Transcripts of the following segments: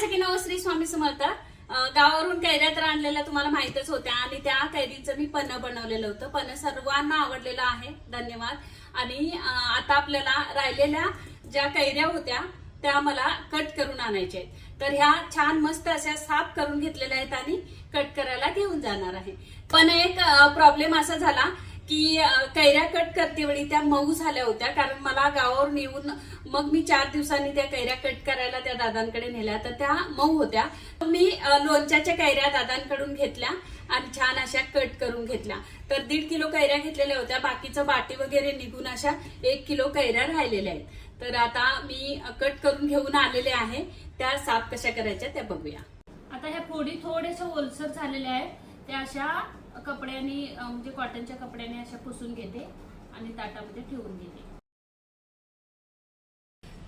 सगळ्यांना श्री स्वामी समर्थ गावावरून कैऱ्या तर आणलेल्या तुम्हाला माहितच होत्या. आणि त्या कैरीचं मी पन्ह बनवलेलं होतं. पन्ह सर्वांना आवडलेलं आहे. धन्यवाद. आणि आता आपल्याला राहिलेल्या ज्या कैऱ्या होत्या त्या मला कट करून आणायच्या आहेत. तर ह्या छान मस्त अशा साफ करून घेतलेल्या आहेत आणि कट करायला घेऊन जाणार आहे. पण एक प्रॉब्लेम असा झाला की कैऱ्या कट करते वेळी त्या मऊ झाल्या होत्या. कारण मला गावावरून येऊन मग मी चार दिवसांनी त्या कैऱ्या कट करायला त्या दादांकडे नेल्या. तर त्या मऊ होत्या. मी लोणच्याच्या कैऱ्या दादांकडून घेतल्या आणि छान अशा कट करून घेतल्या. तर दीड किलो कैऱ्या घेतलेल्या होत्या. बाकीचं बाटी वगैरे निघून अशा एक किलो कैऱ्या राहिलेल्या आहेत. तर आता मी कट करून घेऊन आलेले आहे. त्या साफ कशा करायच्या त्या बघूया. आता ह्या फोडी थोड्याशा ओलसर झालेल्या आहेत. त्या अशा कपड्याने म्हणजे कॉटनच्या कपड्याने अशा पुसून घेते आणि ताटामध्ये ठेवून घेते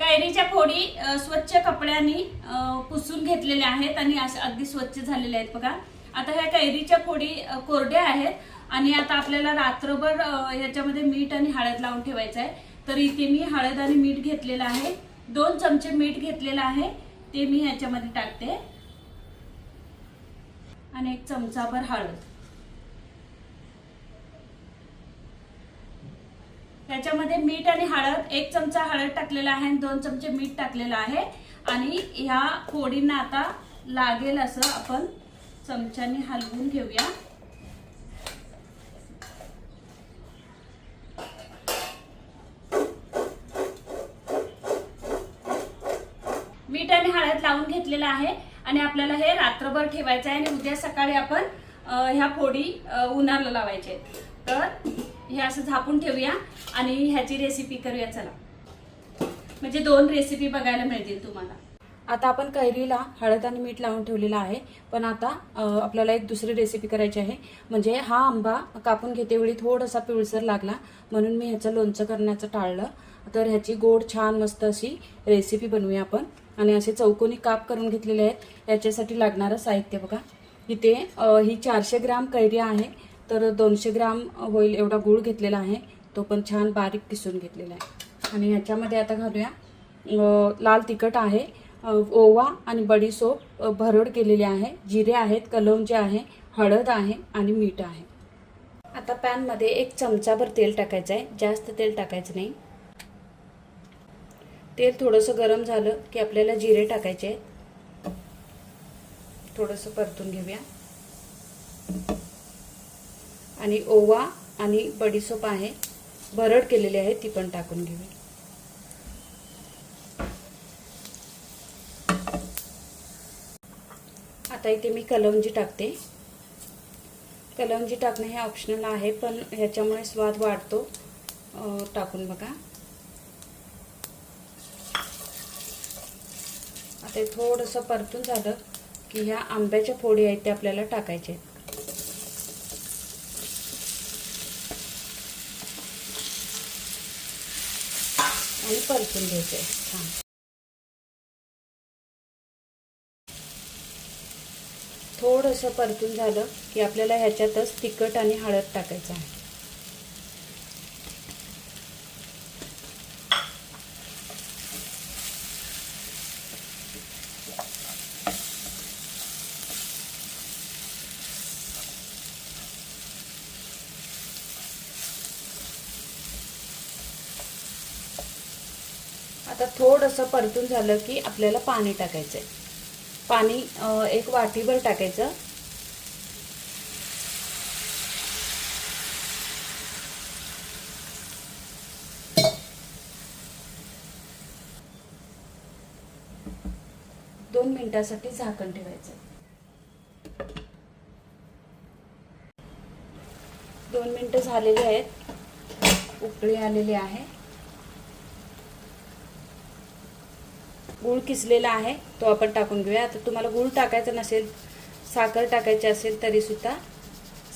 कैरीच्या फोडी स्वच्छ कपड्यांनी पुसून घेतलेल्या आहेत आणि अशा अगदी स्वच्छ झालेल्या आहेत बघा. आता ह्या कैरीच्या फोडी कोरड्या आहेत आणि आता आपल्याला रात्रभर याच्यामध्ये ह्याच्यामध्ये मीठ आणि हळद लावून ठेवायचं आहे. तर इथे मी हळद आणि मीठ घेतलेलं आहे. दोन चमचे मीठ घेतलेलं आहे. ते मी ह्याच्यामध्ये टाकते. आणि एक चमचाभर हळद. ह्याच्यामध्ये मीठ आणि हळद एक चमचा हळद टाकलेला आहे आणि दोन चमचे मीठ टाकलेलं आहे. आणि ह्या फोडींना आता लागेल असं आपण चमच्याने हलवून घेऊया. मीठ आणि हळद लावून घेतलेलं आहे आणि आपल्याला हे रात्रभर ठेवायचं आहे आणि उद्या सकाळी आपण ह्या फोडी उन्हाला लावायचे तर हे असं झापून ठेवूया आणि ह्याची रेसिपी करूया चला. म्हणजे दोन रेसिपी बघायला मिळतील तुम्हाला. आता आपण कैरीला हळद आणि मीठ लावून ठेवलेलं आहे पण आता आपल्याला एक दुसरी रेसिपी करायची आहे. म्हणजे हा आंबा कापून घेते वेळी थोडासा पिवळसर लागला म्हणून मी ह्याचं लोणचं करण्याचं टाळलं. तर ह्याची गोड छान मस्त अशी रेसिपी बनवूया आपण. आणि असे चौकोनी काप करून घेतलेले आहेत. याच्यासाठी लागणारं साहित्य बघा. इथे ही चारशे ग्राम कैरी आहे. तर दोनशे ग्राम होईल एवढा गूळ घेतलेला आहे. तो पण छान बारीक किसून घेतलेला आहे. आणि ह्याच्यामध्ये आता घालूया लाल तिखट आहे ओवा आणि बडीसोप भरड केलेली आहे जिरे आहेत कलौंजी आहे हळद आहे आणि मीठ आहे. आता पॅनमध्ये एक चमचाभर तेल टाकायचं आहे. जास्त तेल टाकायचं नाही. तेल थोडंसं गरम झालं की आपल्याला जिरे टाकायचे आहेत. थोडंसं परतून घेऊया. आणि ओवा आणि बडीसोप आहे. भरड केलेली आहे ती पण टाकून घेऊया. आता इथे मी कलवंजी टाकते. कलवंजी टाकणं हे ऑप्शनल आहे पण ह्याच्यामुळे स्वाद वाढतो. टाकून बघा. आता थोडंसं परतून झालं की ह्या आंब्याच्या फोडी आहेत त्या आपल्याला टाकायच्या आहेत. आणि परतून घ्यायचे. छान. थोडंसं परतून झालं की आपल्याला ह्याच्यातच तिखट आणि हळद टाकायचं आहे. आता थोडंसं परतून झालं की आपल्याला पाणी टाकायचं आहे पाणी एक वाटीभर टाकायचं. दोन मिनिटासाठी झाकण ठेवायचं. दोन मिनिटं झालेली आहेत. उकळी आलेली आहे. गूळ किसलेला आहे तो आपण टाकून घेऊया. आता तुम्हाला गूळ टाकायचा नसेल साखर टाकायची असेल तरीसुद्धा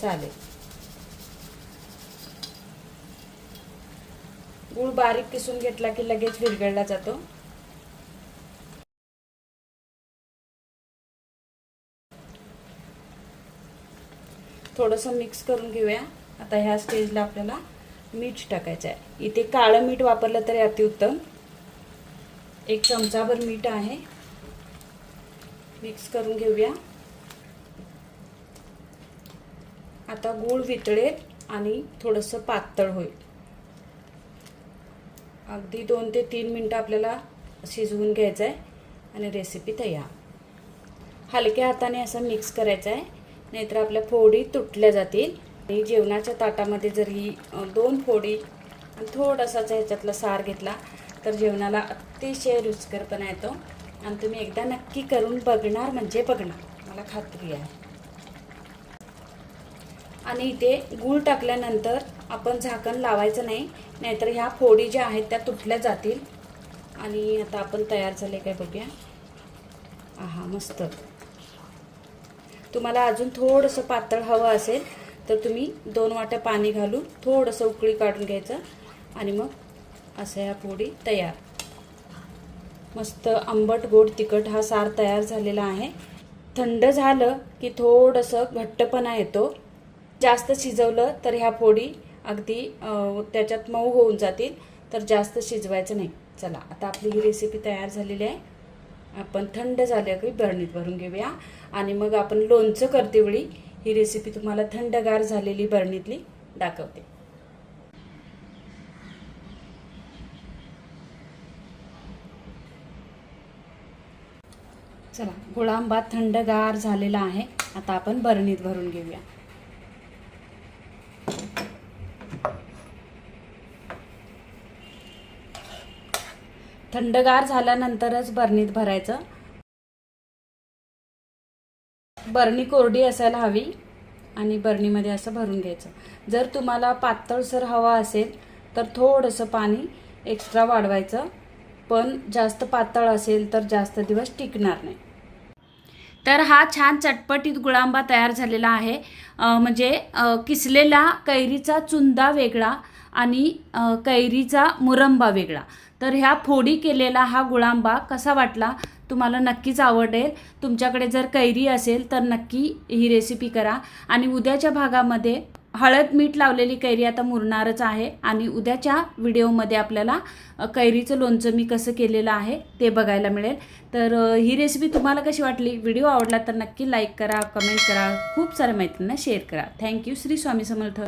चालेल. गूळ बारीक किसून घेतला की लगेच विरघळला जातो. थोडंसं मिक्स करून घेऊया. आता ह्या स्टेजला आपल्याला मीठ टाकायचं आहे. इथे काळं मीठ वापरलं तरी अतिउत्तम. एक चमचाभर मीठ आहे. मिक्स करून घेऊया. आता गूळ वितळेल आणि थोडंसं पातळ होईल. अगदी दोन ते तीन मिनटं आपल्याला शिजवून घ्यायचं आहे आणि रेसिपी तयार. हलक्या हाताने असं मिक्स करायचं आहे नाहीतर आपल्या फोडी तुटल्या जातील. आणि जेवणाच्या ताटामध्ये जर ही दोन फोडी आणि थोडासाच ह्याच्यातला सार घेतला तर जेवणाला अतिशय रुचकरपणा येतो. आणि तुम्ही एकदा नक्की करून बघणार म्हणजे बघणार. मला खात्री आहे. आणि इथे गूळ टाकल्यानंतर आपण झाकण लावायचं नाही नाहीतर ह्या फोडी ज्या आहेत त्या तुटल्या जातील. आणि आता आपण तयार झाले काय बघूया. आहा मस्त. तुम्हाला अजून थोडंसं पातळ हवं असेल तर तुम्ही दोन वाट्या पाणी घालून थोडंसं उकळी काढून घ्यायचं. आणि मग असं ह्या पोळी तयार. मस्त आंबट गोड तिखट हा सार तयार झालेला आहे. थंड झालं की थोडंसं घट्टपणा येतो. जास्त शिजवलं तर ह्या फोडी अगदी त्याच्यात मऊ होऊन जातील. तर जास्त शिजवायचं नाही. चला आता आपली ही रेसिपी तयार झालेली आहे. आपण थंड झाल्या की बरणीत भरून घेऊया. आणि मग आपण लोणचं करते वेळी. ही रेसिपी तुम्हाला थंडगार झालेली बरणीतली दाखवते. चला गुळांबा थंडगार झालेला आहे. आता आपण बरणीत भरून घेऊया. थंडगार झाल्यानंतरच बरणीत भरायचं. बरणी कोरडी असायला हवी आणि बरणीमध्ये असं भरून घ्यायचं. जर तुम्हाला पातळसर हवा असेल तर थोडंसं पाणी एक्स्ट्रा वाढवायचं. पण जास्त पातळ असेल तर जास्त दिवस टिकणार नाही. तर हा छान चटपटीत गुळांबा तयार झालेला आहे. म्हणजे किसलेला कैरीचा चुंदा वेगळा आणि कैरीचा मुरंबा वेगळा. तर ह्या फोडी केलेला हा गुळांबा कसा वाटला तुम्हाला नक्कीच आवडेल. तुमच्याकडे जर कैरी असेल तर नक्की ही रेसिपी करा. आणि उद्याच्या भागामध्ये हळद मीठ लावलेली कैरी आता मुरणारच आहे आणि उद्याच्या व्हिडिओमध्ये आपल्याला कैरीचं लोणचं मी कसं केलेलं आहे ते बघायला मिळेल. तर ही रेसिपी तुम्हाला कशी वाटली? व्हिडिओ आवडला तर नक्की लाईक करा कमेंट करा खूप साऱ्या मैत्रिणींना शेअर करा. Thank you Shri Swami Samarth.